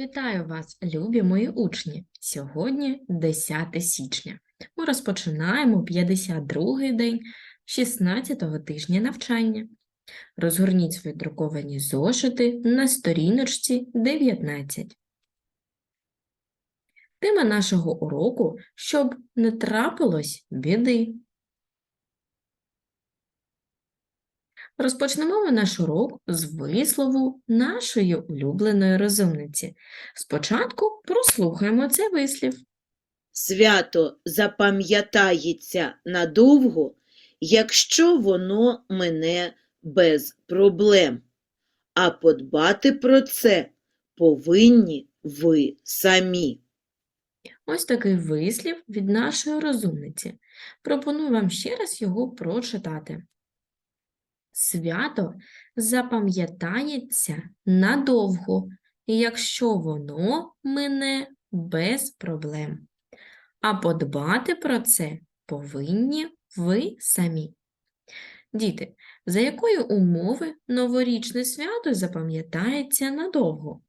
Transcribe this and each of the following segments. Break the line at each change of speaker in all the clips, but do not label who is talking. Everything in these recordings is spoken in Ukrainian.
Вітаю вас, любі мої учні! Сьогодні 10 січня. Ми розпочинаємо 52-й день 16-го тижня навчання. Розгорніть свої друковані зошити на сторіночці 19. Тема нашого уроку щоб не трапилось біди. Розпочнемо ми наш урок з вислову нашої улюбленої розумниці. Спочатку прослухаємо цей вислів.
Свято запам'ятається надовго, якщо воно мене без проблем. А подбати про це повинні ви самі.
Ось такий вислів від нашої розумниці. Пропоную вам ще раз його прочитати. Свято запам'ятається надовго, якщо воно мине без проблем. А подбати про це повинні ви самі. Діти, за якої умови новорічне свято запам'ятається надовго?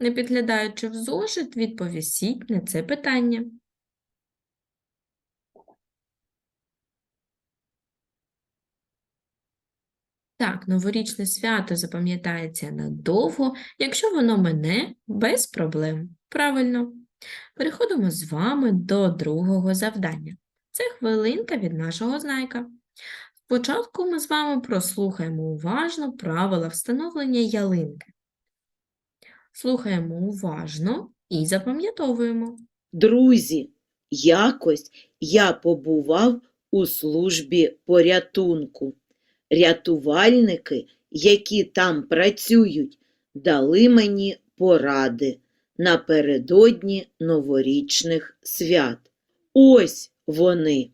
Не підглядаючи в зошит, відповісіть на це питання. Так, новорічне свято запам'ятається надовго, якщо воно мине без проблем. Правильно. Переходимо з вами до другого завдання. Це хвилинка від нашого знайка. Спочатку ми з вами прослухаємо уважно правила встановлення ялинки. Слухаємо уважно і запам'ятовуємо.
Друзі, якось я побував у службі порятунку. Рятувальники, які там працюють, дали мені поради напередодні новорічних свят. Ось вони.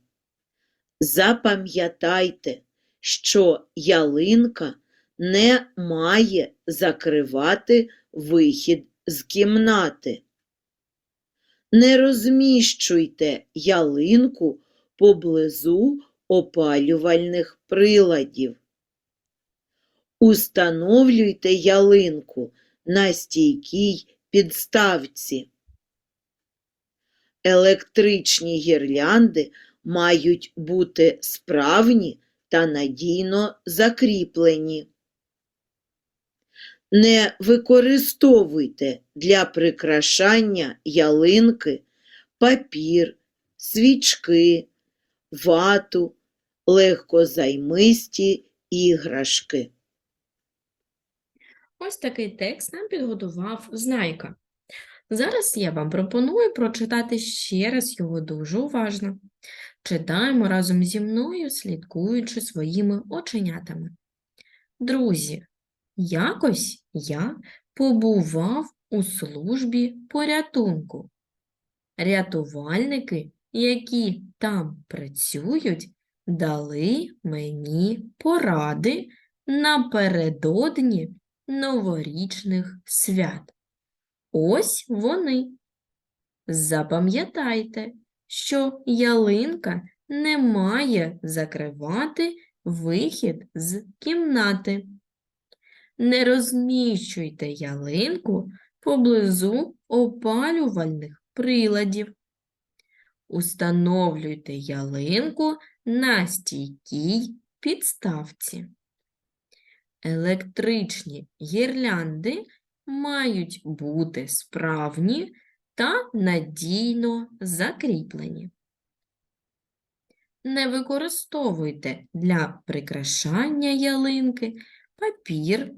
Запам'ятайте, що ялинка не має закривати вихід з кімнати. Не розміщуйте ялинку поблизу опалювальних приладів. Установлюйте ялинку на стійкій підставці. Електричні гірлянди мають бути справні та надійно закріплені. Не використовуйте для прикрашання ялинки папір, свічки, вату, легкозаймисті іграшки.
Ось такий текст нам підготував Знайка. Зараз я вам пропоную прочитати ще раз його дуже уважно. Читаємо разом зі мною, слідкуючи своїми оченятами. Друзі, якось я побував у службі порятунку. Рятувальники, які там працюють, дали мені поради напередодні новорічних свят. Ось вони. Запам'ятайте, що ялинка не має закривати вихід з кімнати. Не розміщуйте ялинку поблизу опалювальних приладів. Установлюйте ялинку на стійкій підставці. Електричні гірлянди мають бути справні та надійно закріплені. Не використовуйте для прикрашання ялинки папір,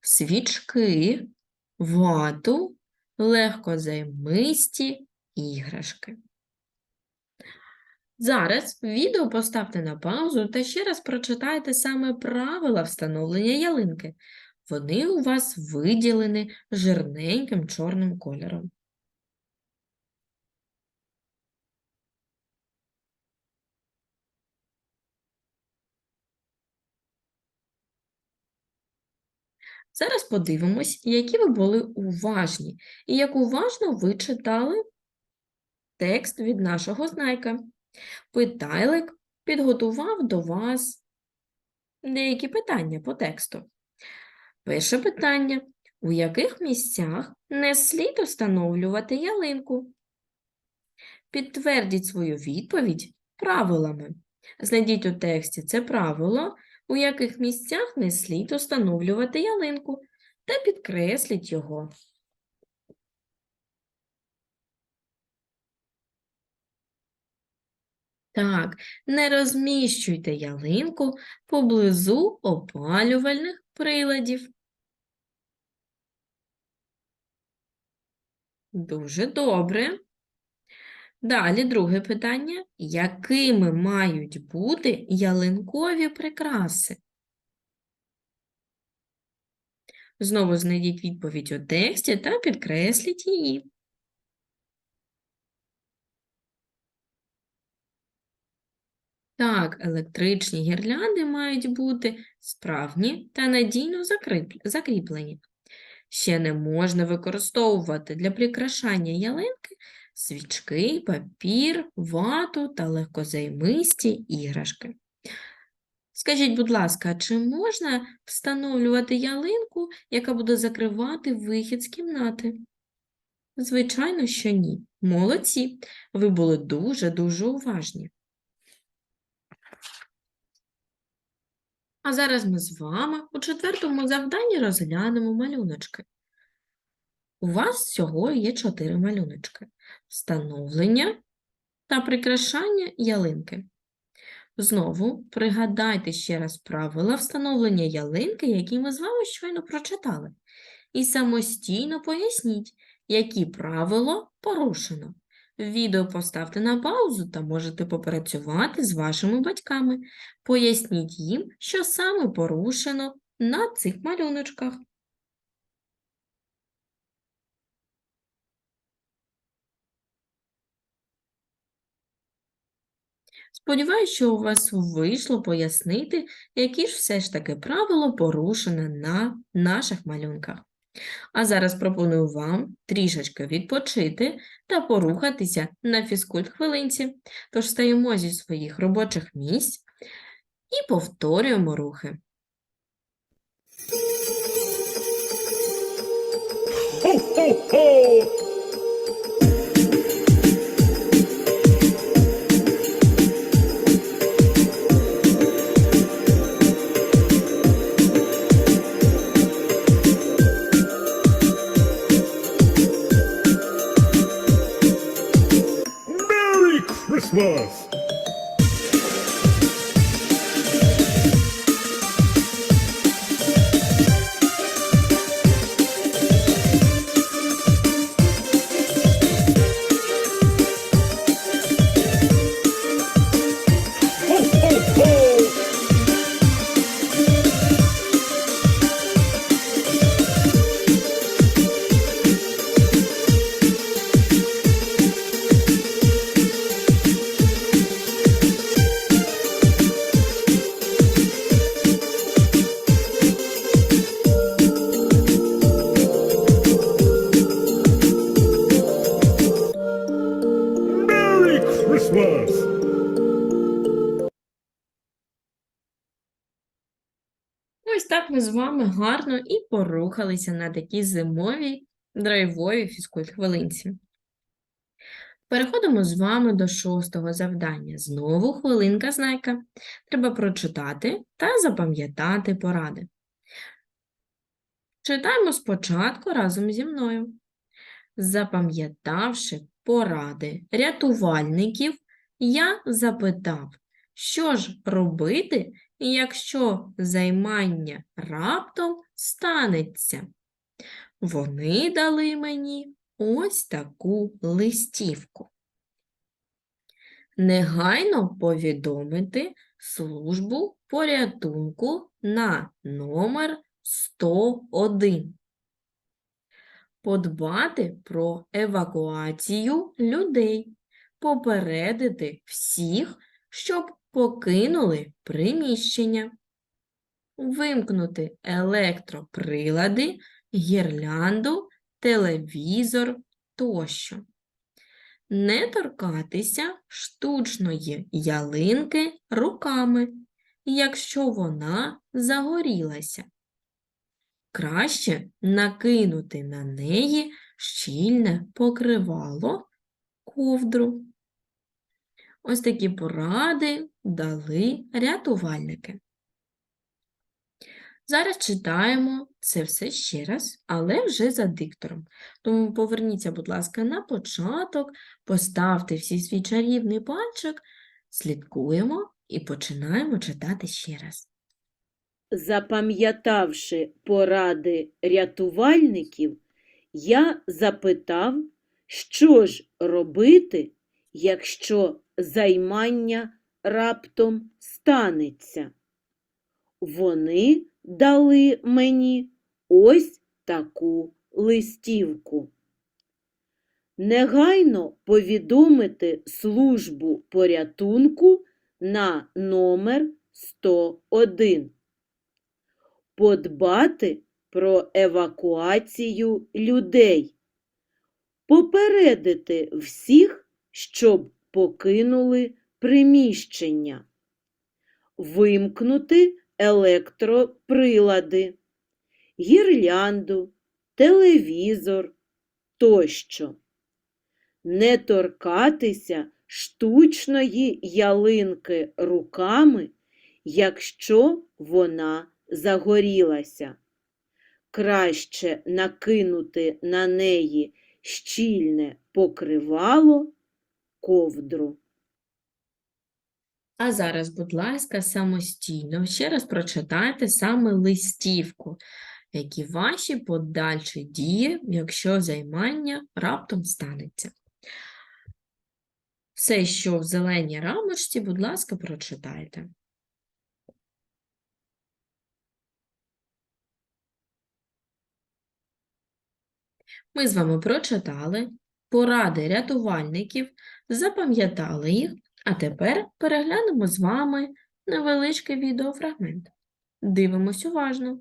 свічки, вату, легкозаймисті іграшки. Зараз відео поставте на паузу та ще раз прочитайте саме правила встановлення ялинки. Вони у вас виділені жирненьким чорним кольором. Зараз подивимось, які ви були уважні і як уважно ви читали текст від нашого знайка. Питайлик підготував до вас деякі питання по тексту. Перше питання. У яких місцях не слід встановлювати ялинку? Підтвердіть свою відповідь правилами. Знайдіть у тексті це правило, у яких місцях не слід встановлювати ялинку, та підкресліть його. Так, не розміщуйте ялинку поблизу опалювальних приладів. Дуже добре. Далі друге питання. Якими мають бути ялинкові прикраси? Знову знайдіть відповідь у тексті та підкресліть її. Так, електричні гірлянди мають бути справні та надійно закріплені. Ще не можна використовувати для прикрашання ялинки свічки, папір, вату та легкозаймисті іграшки. Скажіть, будь ласка, чи можна встановлювати ялинку, яка буде закривати вихід з кімнати? Звичайно, що ні. Молодці. Ви були дуже-дуже уважні. А зараз ми з вами у четвертому завданні розглянемо малюночки. У вас всього є чотири малюночки: встановлення та прикрашання ялинки. Знову пригадайте ще раз правила встановлення ялинки, які ми з вами щойно прочитали, і самостійно поясніть, які правила порушено. Відео поставте на паузу та можете попрацювати з вашими батьками. Поясніть їм, що саме порушено на цих малюночках. Сподіваюсь, що у вас вийшло пояснити, які ж все ж таки правило порушено на наших малюнках. А зараз пропоную вам трішечки відпочити та порухатися на фізкульт-хвилинці. Тож стаємо зі своїх робочих місць і повторюємо рухи.
Ho,
так ми з вами гарно і порухалися на такій зимовій драйвовій фізкульт-хвилинці. Переходимо з вами до шостого завдання. Знову хвилинка знайка. Треба прочитати та запам'ятати поради. Читаємо спочатку разом зі мною. Запам'ятавши поради рятувальників, я запитав, що ж робити, якщо займання раптом станеться. Вони дали мені ось таку листівку. Негайно повідомити службу порятунку на номер 101. Подбати про евакуацію людей, попередити всіх, щоб покинули приміщення, вимкнути електроприлади, гірлянду, телевізор тощо. Не торкатися штучної ялинки руками, якщо вона загорілася. краще накинути на неї щільне покривало ковдру. Ось такі поради дали рятувальники. Зараз читаємо це все ще раз, але вже за диктором. Тому поверніться, будь ласка, на початок, поставте всі свій чарівний пальчик, слідкуємо і починаємо читати ще раз.
Запам'ятавши поради рятувальників, я запитав, що ж робити, якщо займання раптом станеться. Вони дали мені ось таку листівку. Негайно повідомити службу порятунку на номер 101 подбати про евакуацію людей, попередити всіх, щоб покинули приміщення, вимкнути електроприлади, гірлянду, телевізор тощо, не торкатися штучної ялинки руками, якщо вона загорілася. Краще накинути на неї щільне покривало ковдру.
А зараз, будь ласка, самостійно ще раз прочитайте саме листівку, які ваші подальші дії, якщо займання раптом станеться. Все, що в зеленій рамочці, будь ласка, прочитайте. Ми з вами прочитали поради рятувальників, запам'ятали їх, а тепер переглянемо з вами невеличкий відеофрагмент. Дивимось уважно.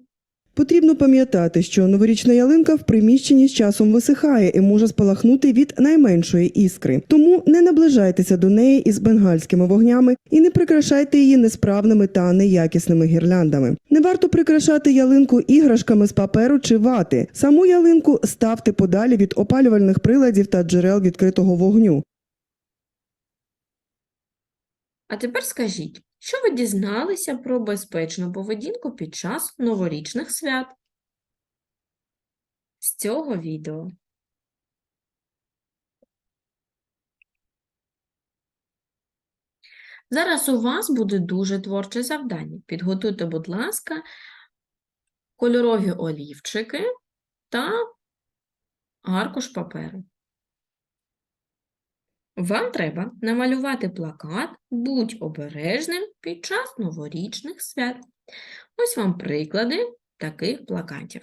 Потрібно пам'ятати, що новорічна ялинка в приміщенні з часом висихає і може спалахнути від найменшої іскри. Тому не наближайтеся до неї із бенгальськими вогнями і не прикрашайте її несправними та неякісними гірляндами. Не варто прикрашати ялинку іграшками з паперу чи вати. Саму ялинку ставте подалі від опалювальних приладів та джерел відкритого вогню.
А тепер скажіть, що ви дізналися про безпечну поведінку під час новорічних свят? З цього відео. Зараз у вас буде дуже творче завдання. Підготуйте, будь ласка, кольорові олівчики та аркуш паперу. Вам треба намалювати плакат «Будь обережним під час новорічних свят». Ось вам приклади таких плакатів.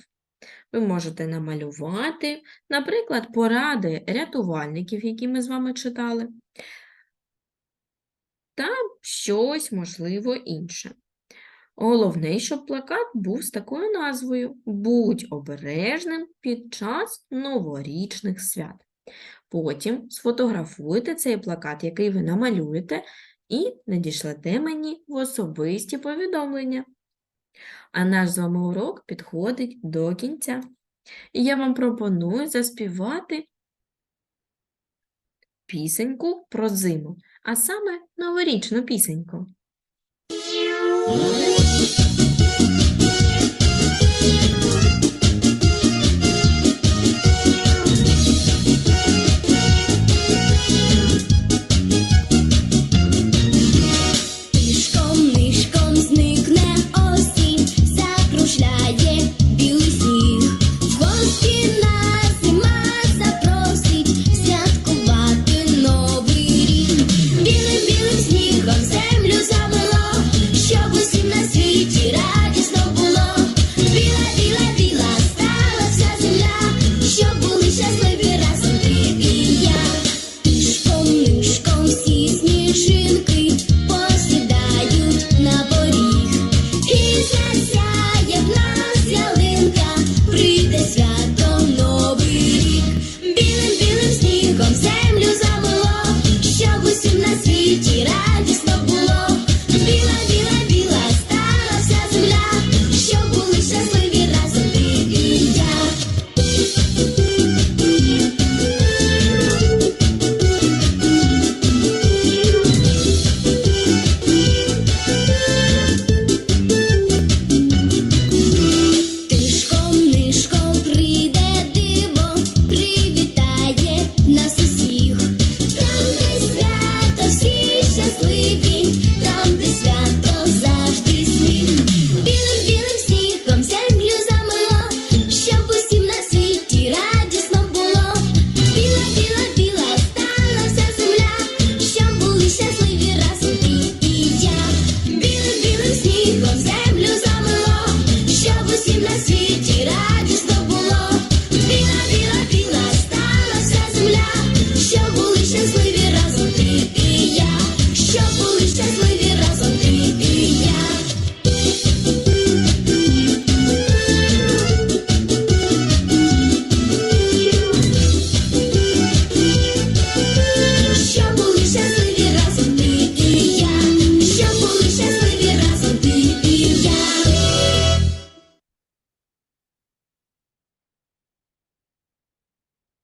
Ви можете намалювати, наприклад, поради рятувальників, які ми з вами читали, та щось, можливо, інше. Головне, щоб плакат був з такою назвою «Будь обережним під час новорічних свят». Потім сфотографуйте цей плакат, який ви намалюєте, і надішлете мені в особисті повідомлення. А наш з вами урок підходить до кінця. І я вам пропоную заспівати пісеньку про зиму, а саме новорічну пісеньку.